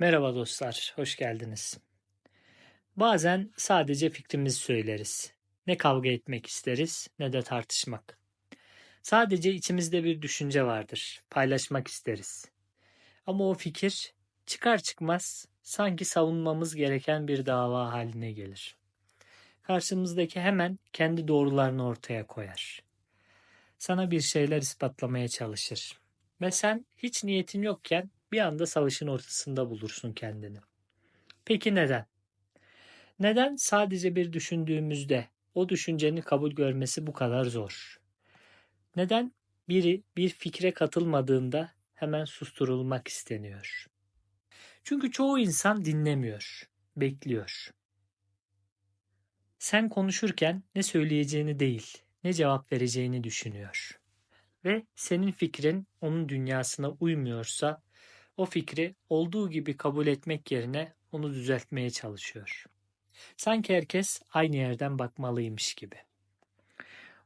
Merhaba dostlar, hoş geldiniz. Bazen sadece fikrimizi söyleriz. Ne kavga etmek isteriz ne de tartışmak. Sadece içimizde bir düşünce vardır, paylaşmak isteriz. Ama o fikir çıkar çıkmaz sanki savunmamız gereken bir dava haline gelir. Karşımızdaki hemen kendi doğrularını ortaya koyar. Sana bir şeyler ispatlamaya çalışır. Ve sen hiç niyetin yokken bir anda savaşın ortasında bulursun kendini. Peki neden? Neden sadece bir düşündüğümüzde o düşüncenin kabul görmesi bu kadar zor? Neden biri bir fikre katılmadığında hemen susturulmak isteniyor? Çünkü çoğu insan dinlemiyor, bekliyor. Sen konuşurken ne söyleyeceğini değil, ne cevap vereceğini düşünüyor. Ve senin fikrin onun dünyasına uymuyorsa o fikri olduğu gibi kabul etmek yerine onu düzeltmeye çalışıyor. Sanki herkes aynı yerden bakmalıymış gibi.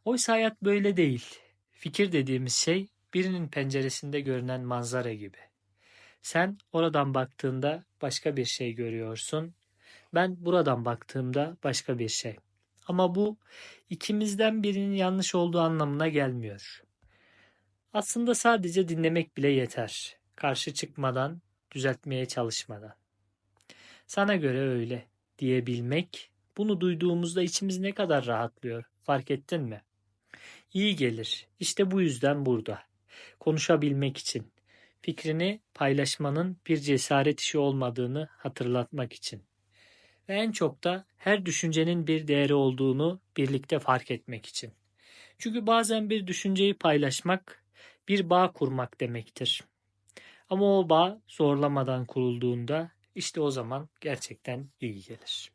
Oysa hayat böyle değil. Fikir dediğimiz şey birinin penceresinde görünen manzara gibi. Sen oradan baktığında başka bir şey görüyorsun. Ben buradan baktığımda başka bir şey. Ama bu ikimizden birinin yanlış olduğu anlamına gelmiyor. Aslında sadece dinlemek bile yeter. Karşı çıkmadan, düzeltmeye çalışmadan. Sana göre öyle diyebilmek, bunu duyduğumuzda içimiz ne kadar rahatlıyor. Fark ettin mi? İyi gelir. İşte bu yüzden burada. Konuşabilmek için, fikrini paylaşmanın bir cesaret işi olmadığını hatırlatmak için. Ve en çok da her düşüncenin bir değeri olduğunu birlikte fark etmek için. Çünkü bazen bir düşünceyi paylaşmak bir bağ kurmak demektir. Ama o bağ zorlamadan kurulduğunda işte o zaman gerçekten iyi gelir.